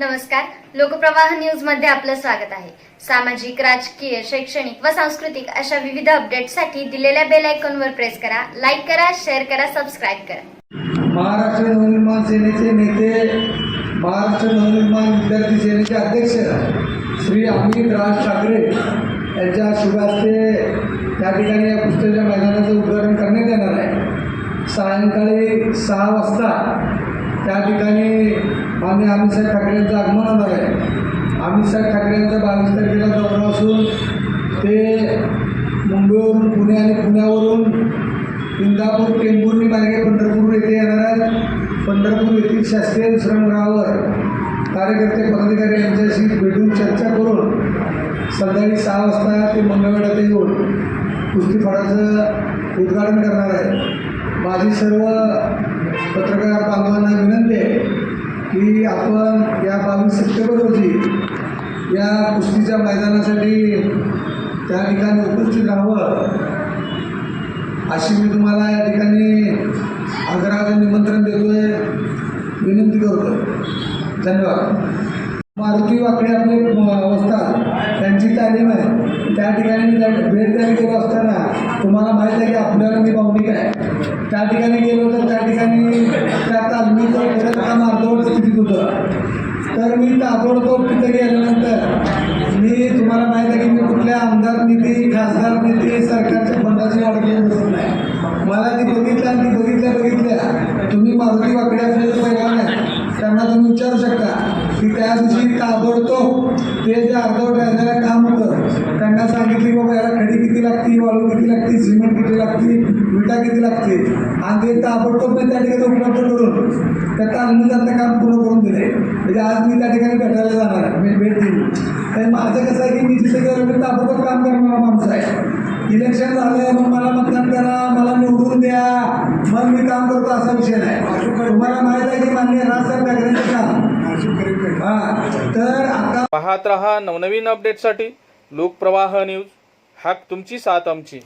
नमस्कार. लोकप्रवाह न्यूजमध्ये आपलं स्वागत आहे. सामाजिक राजकीय शैक्षणिक व सांस्कृतिक अशा विविध अपडेटसाठी दिलेल्या बेल आयकॉनवर प्रेस करा लाईक करा शेअर करा सबस्क्राईब करा. महाराष्ट्र नवनिर्माण सेनेचे नेते महाराष्ट्र नवनिर्माण विद्यार्थी सेनेचे अध्यक्ष श्री अमित राज ठाकरे यांच्या शुभास्ते त्या ठिकाणी या पुस्तकाच्या मैदानाचं उद्घाटन करण्यात येणार आहे. सायंकाळी सहा वाजता त्या ठिकाणी आणि अमित साहेब ठाकरेंचं आगमन होणार आहे. अमित साहेब ठाकरेंचा बावीस तारखेला दौरा असून ते मुंबईवरून पुणे आणि पुण्यावरून इंदापूर टेंभुर्णी मार्गे पंढरपूर येथे येणार आहेत. पंढरपूर येथील शासकीय विश्रामगृहावर कार्यकर्ते पदाधिकारी यांच्याशी भेटून चर्चा करून संध्याकाळी सहा वाजता ते मंगळवेढात ते येऊन कुस्तीफळाचं उद्घाटन करणार आहे माझी सर्व पत्रकार बांधवांना विनंती आहे की आपण या बावीस सप्टेंबर रोजी या कुस्तीच्या मैदानासाठी त्या ठिकाणी उपस्थित राहावं अशी मी तुम्हाला या ठिकाणी आग्रहाचं निमंत्रण देतोय. विनंती करतो धन्यवाद. मारुती वाकडे आपले असतात त्यांची तालीम आहे. त्या ठिकाणी मी भेट द्यायला गेलो असताना तुम्हाला माहीत आहे की आपल्याला मी भावनिक आहे त्या ठिकाणी गेलो तर त्या ठिकाणी त्या तालमीचं काम अर्धवट स्थितीत होतं. तर मी ताबडतोब तिथे गेल्यानंतर मी तुम्हाला माहीत आहे की मी कुठल्या आमदार निधी खासदार निधी सरकारच्या फंडाची अडकली बसत नाही. मला ती बघितल्या ती बघितल्या बघितल्या. तुम्ही मारुती वाकडे असलेले पहिला नाही त्यांना तुम्ही विचारू शकता की त्या दिवशी ताबडतोब ते जे अर्धवट काम होतं त्यांना सांगितली बाबा याला विटा किती लागते. आणि ते ताबडतोब मी त्या ठिकाणी उपलब्ध करून. त्या तालमीचं काम पूर्ण करून दिले म्हणजे आज मी त्या ठिकाणी भेटायला जाणार आहे मी भेट दिली आणि माझं कसं आहे की मी जिथे गेलो मी ताबडतोब काम करणारा माणूस आहे. इलेक्शन झालं मग मला मतदान करा मला निवडून द्या. मग मी काम करतो असा विषय नाही. तुम्हाला माहीत आहे की माननीय राजसाहेब ठाकरेंचं काम. हा तर आता पाहत रहा नवनवीन अपडेटसाठी लोकप्रवाह न्यूज. हाक तुमची साथ आमची.